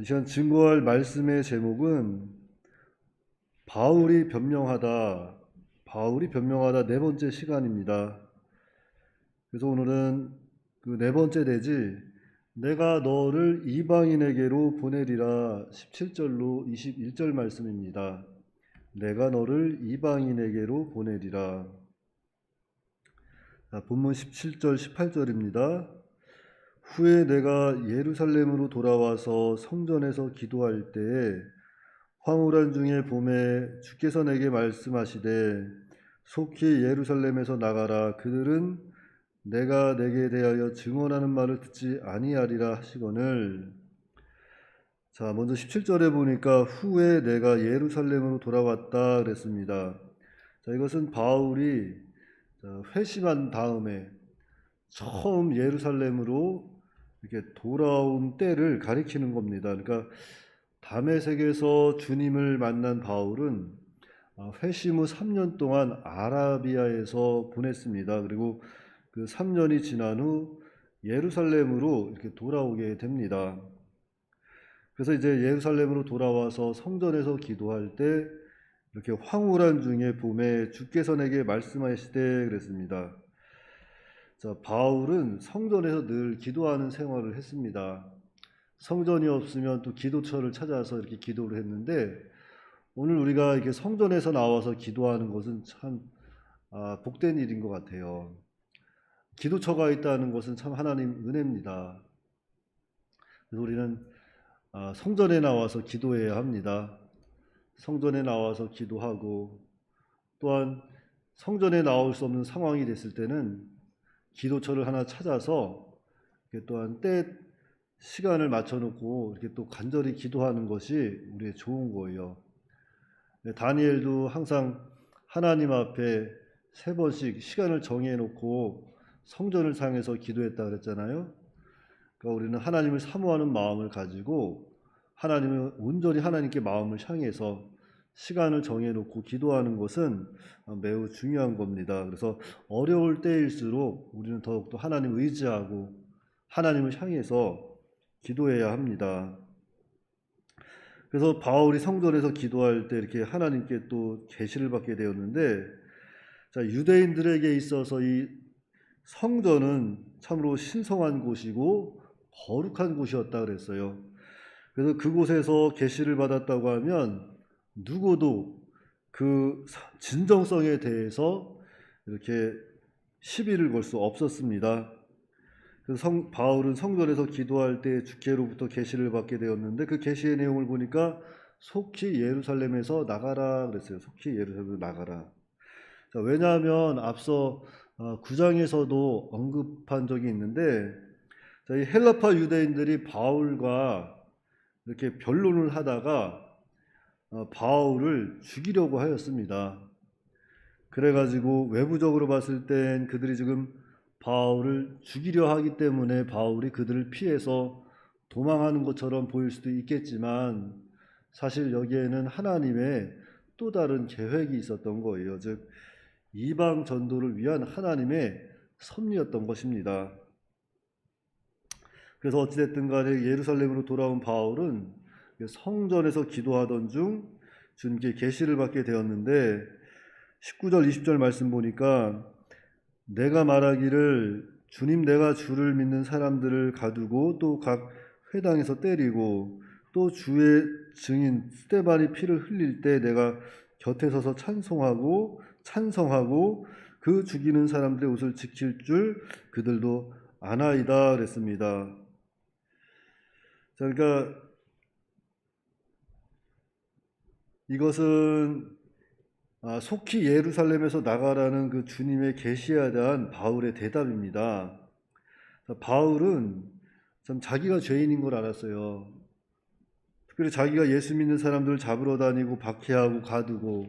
이 시간 증거할 말씀의 제목은 바울이 변명하다. 바울이 변명하다 네 번째 시간입니다. 그래서 오늘은 그 네 번째 되지 내가 너를 이방인에게로 보내리라 17절로 21절 말씀입니다. 내가 너를 이방인에게로 보내리라. 자, 본문 17절 18절입니다. 후에 내가 예루살렘으로 돌아와서 성전에서 기도할 때에 황홀한 중에 봄에 주께서 내게 말씀하시되 속히 예루살렘에서 나가라 그들은 내가 내게 대하여 증언하는 말을 듣지 아니하리라 하시거늘 자 먼저 17절에 보니까 후에 내가 예루살렘으로 돌아왔다 그랬습니다. 자 이것은 바울이 자, 회심한 다음에 처음 예루살렘으로 이렇게 돌아온 때를 가리키는 겁니다. 그러니까 담에색에서 주님을 만난 바울은 아, 회심 후 3년 동안 아라비아에서 보냈습니다. 그리고 그 3년이 지난 후 예루살렘으로 이렇게 돌아오게 됩니다. 그래서 이제 예루살렘으로 돌아와서 성전에서 기도할 때 이렇게 황홀한 중에 봄에 주께서 내게 말씀하시되 그랬습니다. 자, 바울은 성전에서 늘 기도하는 생활을 했습니다. 성전이 없으면 또 기도처를 찾아서 이렇게 기도를 했는데 오늘 우리가 이렇게 성전에서 나와서 기도하는 것은 참 아, 복된 일인 것 같아요. 기도처가 있다는 것은 참 하나님 은혜입니다. 그래서 우리는 아, 성전에 나와서 기도해야 합니다. 성전에 나와서 기도하고 또한 성전에 나올 수 없는 상황이 됐을 때는 기도처를 하나 찾아서 또한 때 시간을 맞춰놓고 이렇게 또 간절히 기도하는 것이 우리의 좋은 거예요. 네, 다니엘도 항상 하나님 앞에 세 번씩 시간을 정해놓고 성전을 향해서 기도했다 그랬잖아요. 그러니까 우리는 하나님을 사모하는 마음을 가지고 하나님을 온전히 하나님께 마음을 향해서 시간을 정해놓고 기도하는 것은 매우 중요한 겁니다. 그래서 어려울 때일수록 우리는 더욱더 하나님 의지하고 하나님을 향해서 기도해야 합니다. 그래서 바울이 성전에서 기도할 때 이렇게 하나님께 또 계시를 받게 되었는데 자, 유대인들에게 있어서 이 성전은 참으로 신성한 곳이고 거룩한 곳이었다 그랬어요. 그래서 그곳에서 계시를 받았다고 하면 누구도 그 진정성에 대해서 이렇게 시비를 걸 수 없었습니다. 그래서 성, 바울은 성전에서 기도할 때 주께로부터 계시를 받게 되었는데 그 계시의 내용을 보니까 속히 예루살렘에서 나가라 그랬어요. 속히 예루살렘에서 나가라. 자, 왜냐하면 앞서 9장에서도 언급한 적이 있는데 자, 이 헬라파 유대인들이 바울과 이렇게 변론을 하다가 어, 바울을 죽이려고 하였습니다. 그래가지고 외부적으로 봤을 땐 그들이 지금 바울을 죽이려 하기 때문에 바울이 그들을 피해서 도망하는 것처럼 보일 수도 있겠지만 사실 여기에는 하나님의 또 다른 계획이 있었던 거예요. 즉 이방 전도를 위한 하나님의 섭리였던 것입니다. 그래서 어찌됐든 간에 예루살렘으로 돌아온 바울은 성전에서 기도하던 중 주님께 계시를 받게 되었는데 19절 20절 말씀 보니까 내가 말하기를 주님 내가 주를 믿는 사람들을 가두고 또 각 회당에서 때리고 또 주의 증인 스테반이 피를 흘릴 때 내가 곁에 서서 찬송하고 찬성하고 그 죽이는 사람들의 옷을 지킬 줄 그들도 아나이다 그랬습니다. 자, 그러니까 이것은 아, 속히 예루살렘에서 나가라는 그 주님의 계시에 대한 바울의 대답입니다. 바울은 참 자기가 죄인인 걸 알았어요. 특별히 자기가 예수 믿는 사람들을 잡으러 다니고 박해하고 가두고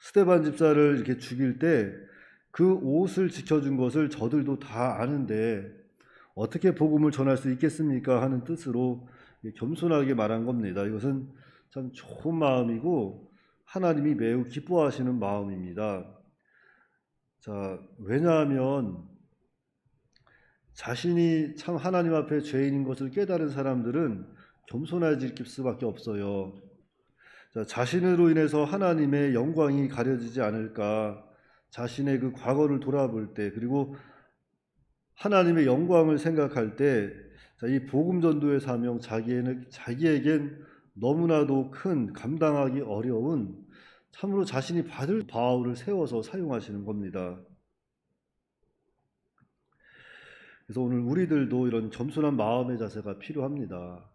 스테반 집사를 이렇게 죽일 때 그 옷을 지켜준 것을 저들도 다 아는데 어떻게 복음을 전할 수 있겠습니까? 하는 뜻으로 겸손하게 말한 겁니다. 이것은 참 좋은 마음이고 하나님이 매우 기뻐하시는 마음입니다. 자, 왜냐하면 자신이 참 하나님 앞에 죄인인 것을 깨달은 사람들은 겸손해질 수밖에 없어요. 자, 자신으로 인해서 하나님의 영광이 가려지지 않을까 자신의 그 과거를 돌아볼 때 그리고 하나님의 영광을 생각할 때이 복음 전도의 사명 자기에는 자기에겐 너무나도 큰 감당하기 어려운 참으로 자신이 받을 바울을 세워서 사용하시는 겁니다. 그래서 오늘 우리들도 이런 겸손한 마음의 자세가 필요합니다.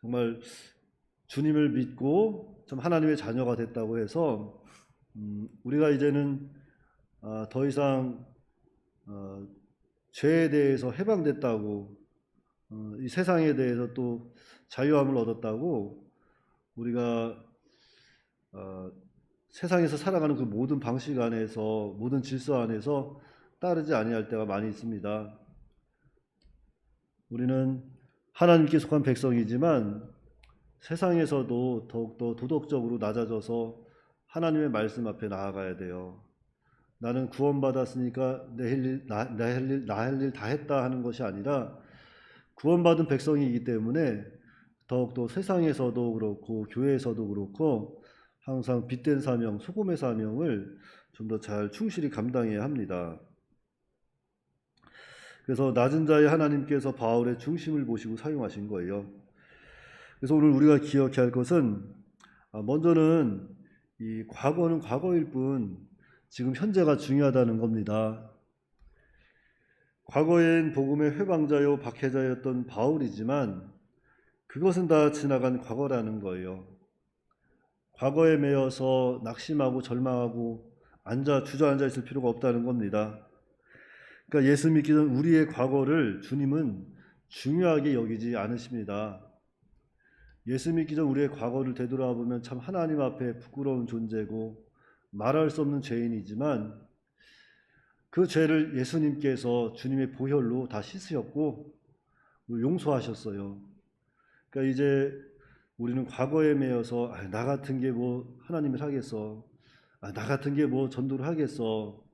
정말 주님을 믿고 좀 하나님의 자녀가 됐다고 해서 음, 우리가 이제는 아, 더 이상 어, 죄에 대해서 해방됐다고 어, 이 세상에 대해서 또 자유함을 얻었다고 우리가 어, 세상에서 살아가는 그 모든 방식 안에서 모든 질서 안에서 따르지 아니할 때가 많이 있습니다. 우리는 하나님께 속한 백성이지만 세상에서도 더욱더 도덕적으로 낮아져서 하나님의 말씀 앞에 나아가야 돼요. 나는 구원받았으니까 내 할 일나할 일 다 했다 하는 것이 아니라 구원받은 백성이기 때문에 더욱더 세상에서도 그렇고 교회에서도 그렇고 항상 빛된 사명, 소금의 사명을 좀 더 잘 충실히 감당해야 합니다. 그래서 낮은 자의 하나님께서 바울의 중심을 보시고 사용하신 거예요. 그래서 오늘 우리가 기억해야 할 것은 아, 먼저는 이 과거는 과거일 뿐 지금 현재가 중요하다는 겁니다. 과거엔 복음의 회방자요 박해자였던 바울이지만 그것은 다 지나간 과거라는 거예요. 과거에 매여서 낙심하고 절망하고 앉아 주저앉아 있을 필요가 없다는 겁니다. 그러니까 예수 믿기 전 우리의 과거를 주님은 중요하게 여기지 않으십니다. 예수 믿기 전 우리의 과거를 되돌아보면 참 하나님 앞에 부끄러운 존재고 말할 수 없는 죄인이지만 그 죄를 예수님께서 주님의 보혈로 다 씻으셨고 용서하셨어요. 그러니까 이제 우리는 과거에 매여서 아, 나 같은 게 뭐 하나님을 하겠어. 아, 나 같은 게 뭐 전도를 하겠어.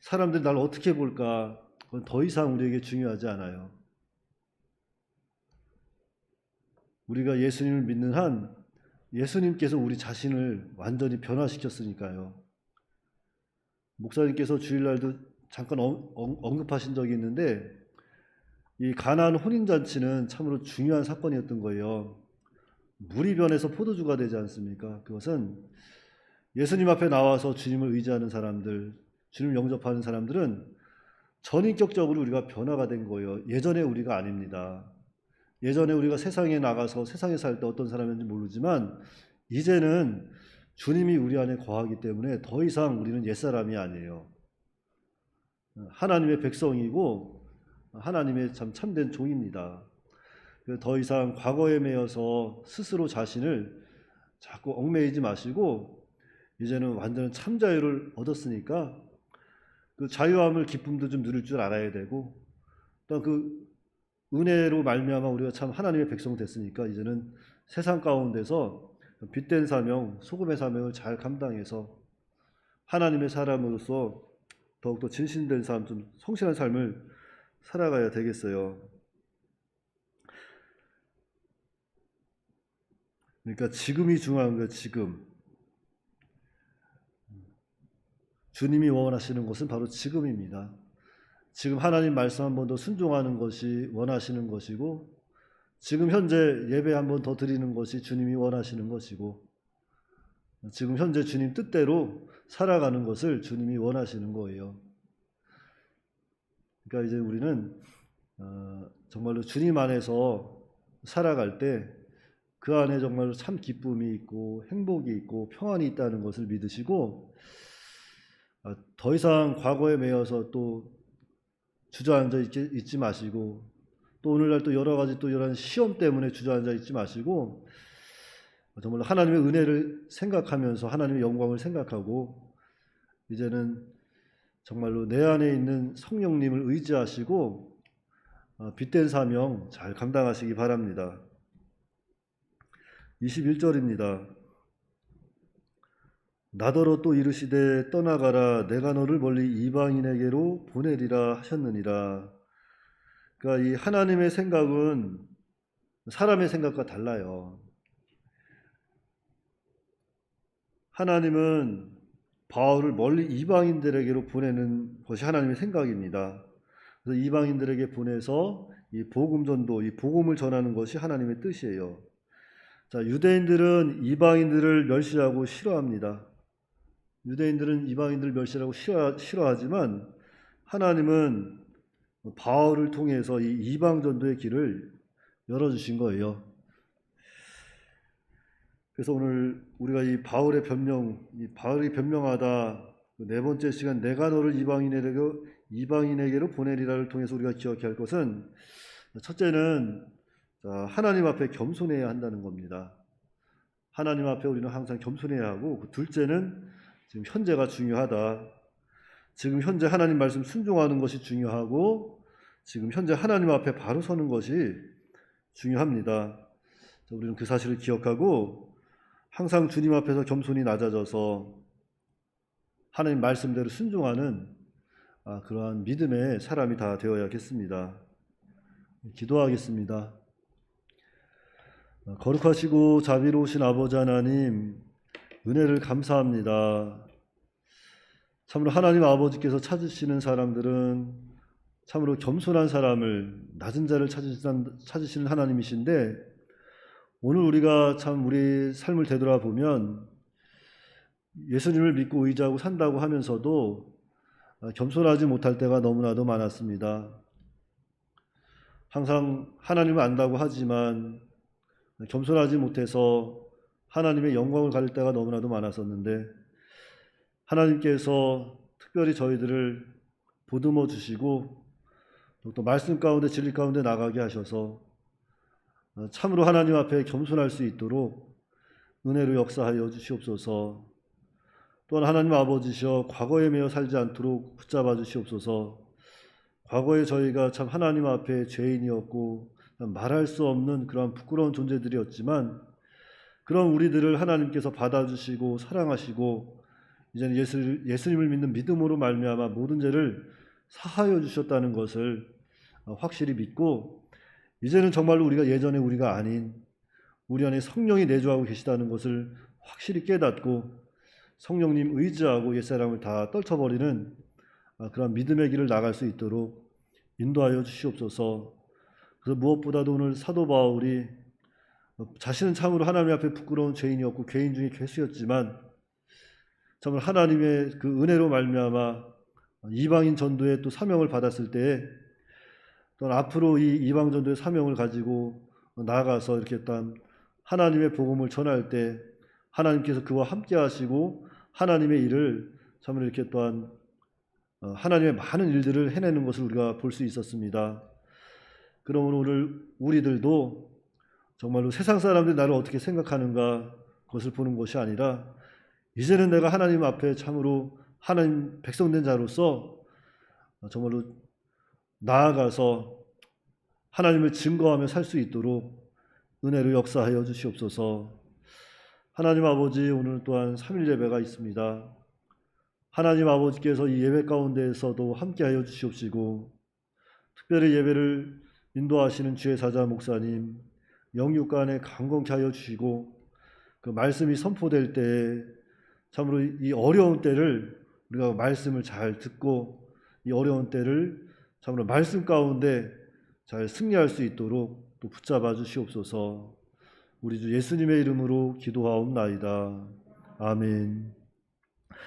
사람들이 날 어떻게 볼까? 그건 더 이상 우리에게 중요하지 않아요. 우리가 예수님을 믿는 한 예수님께서 우리 자신을 완전히 변화시켰으니까요. 목사님께서 주일날도 잠깐 언급하신 적이 있는데 이 가나안 혼인 잔치는 참으로 중요한 사건이었던 거예요. 물이 변해서 포도주가 되지 않습니까? 그것은 예수님 앞에 나와서 주님을 의지하는 사람들, 주님을 영접하는 사람들은 전인격적으로 우리가 변화가 된 거예요. 예전에 우리가 아닙니다. 예전에 우리가 세상에 나가서 세상에 살 때 어떤 사람인지 모르지만 이제는 주님이 우리 안에 거하기 때문에 더 이상 우리는 옛사람이 아니에요. 하나님의 백성이고 하나님의 참 참된 종입니다. 더 이상 과거에 매여서 스스로 자신을 자꾸 얽매이지 마시고 이제는 완전 참자유를 얻었으니까 그 자유함을 기쁨도 좀 누릴 줄 알아야 되고 또 그 은혜로 말미암아 우리가 참 하나님의 백성 됐으니까 이제는 세상 가운데서 빛된 사명, 소금의 사명을 잘 감당해서 하나님의 사람으로서 더욱더 진실된 삶, 좀 성실한 삶을 살아가야 되겠어요. 그러니까 지금이 중요한 거예요, 지금. 주님이 원하시는 것은 바로 지금입니다. 지금 하나님 말씀 한 번 더 순종하는 것이 원하시는 것이고, 지금 현재 예배 한 번 더 드리는 것이 주님이 원하시는 것이고, 지금 현재 주님 뜻대로 살아가는 것을 주님이 원하시는 거예요. 그러니까 이제 우리는 어, 정말로 주님 안에서 살아갈 때 그 안에 정말로 참 기쁨이 있고 행복이 있고 평안이 있다는 것을 믿으시고 어, 더 이상 과거에 매여서 또 주저앉아 있지 마시고 또 오늘날 또 여러 가지 또 이런 시험 때문에 주저앉아 있지 마시고 정말 하나님의 은혜를 생각하면서 하나님의 영광을 생각하고 이제는 정말로 내 안에 있는 성령님을 의지하시고 어, 빛된 사명 잘 감당하시기 바랍니다. 21절입니다. 나더러 또 이르시되 떠나가라 내가 너를 멀리 이방인에게로 보내리라 하셨느니라. 그러니까 이 하나님의 생각은 사람의 생각과 달라요. 하나님은 바울을 멀리 이방인들에게로 보내는 것이 하나님의 생각입니다. 그래서 이방인들에게 보내서 이 복음 전도, 이 복음을 전하는 것이 하나님의 뜻이에요. 자, 유대인들은 이방인들을 멸시하고 싫어합니다. 유대인들은 이방인들을 멸시하고 싫어, 싫어하지만 하나님은 바울을 통해서 이 이방 전도의 길을 열어 주신 거예요. 그래서 오늘 우리가 이 바울의 변명, 이 바울이 변명하다 그네 번째 시간 내가 너를 이방인에게로 이방인에게로 보내리라를 통해서 우리가 기억해야 할 것은 첫째는 자, 하나님 앞에 겸손해야 한다는 겁니다. 하나님 앞에 우리는 항상 겸손해야 하고 그 둘째는 지금 현재가 중요하다. 지금 현재 하나님 말씀 순종하는 것이 중요하고 지금 현재 하나님 앞에 바로 서는 것이 중요합니다. 자, 우리는 그 사실을 기억하고 항상 주님 앞에서 겸손히 낮아져서 하나님 말씀대로 순종하는 아, 그러한 믿음의 사람이 다 되어야겠습니다. 기도하겠습니다. 아, 거룩하시고 자비로우신 아버지 하나님 은혜를 감사합니다. 참으로 하나님 아버지께서 찾으시는 사람들은 참으로 겸손한 사람을 낮은 자를 찾으시는, 하나님이신데 오늘 우리가 참 우리 삶을 되돌아보면 예수님을 믿고 의지하고 산다고 하면서도 아, 겸손하지 못할 때가 너무나도 많았습니다. 항상 하나님을 안다고 하지만 겸손하지 못해서 하나님의 영광을 가릴 때가 너무나도 많았었는데 하나님께서 특별히 저희들을 보듬어 주시고 또 말씀 가운데 진리 가운데 나가게 하셔서 어, 참으로 하나님 앞에 겸손할 수 있도록 은혜로 역사하여 주시옵소서. 또한 하나님 아버지시여 과거에 매여 살지 않도록 붙잡아 주시옵소서. 과거에 저희가 참 하나님 앞에 죄인이었고 말할 수 없는 그런 부끄러운 존재들이었지만 그런 우리들을 하나님께서 받아주시고 사랑하시고 이제는 예수, 예수님을 믿는 믿음으로 말미암아 모든 죄를 사하여 주셨다는 것을 확실히 믿고 이제는 정말로 우리가 예전에 우리가 아닌 우리 안에 성령이 내주하고 계시다는 것을 확실히 깨닫고 성령님 의지하고 옛사람을 다 떨쳐버리는 아, 그런 믿음의 길을 나갈 수 있도록 인도하여 주시옵소서. 그래서 무엇보다도 오늘 사도 바울이 자신은 참으로 하나님 앞에 부끄러운 죄인이었고 죄인 중에 괴수였지만 참으로 하나님의 그 은혜로 말미암아 이방인 전도에 또 사명을 받았을 때에 또 앞으로 이 이방 전도의 사명을 가지고 나아가서 이렇게 단 하나님의 복음을 전할 때 하나님께서 그와 함께 하시고 하나님의 일을 참으로 이렇게 또한 어, 하나님의 많은 일들을 해내는 것을 우리가 볼 수 있었습니다. 그러므로 오늘 우리들도 정말로 세상 사람들이 나를 어떻게 생각하는가 그것을 보는 것이 아니라 이제는 내가 하나님 앞에 참으로 하나님 백성된 자로서 정말로 나아가서 하나님을 증거하며 살 수 있도록 은혜로 역사하여 주시옵소서. 하나님 아버지 오늘 또한 3일 예배가 있습니다. 하나님 아버지께서 이 예배 가운데에서도 함께하여 주시옵시고 특별히 예배를 인도하시는 주의 사자 목사님 영육간에 강건케 하여 주시고 그 말씀이 선포될 때에 참으로 이 어려운 때를 우리가 말씀을 잘 듣고 이 어려운 때를 참으로 말씀 가운데 잘 승리할 수 있도록 또 붙잡아 주시옵소서. 우리 주 예수님의 이름으로 기도하옵나이다. 아멘.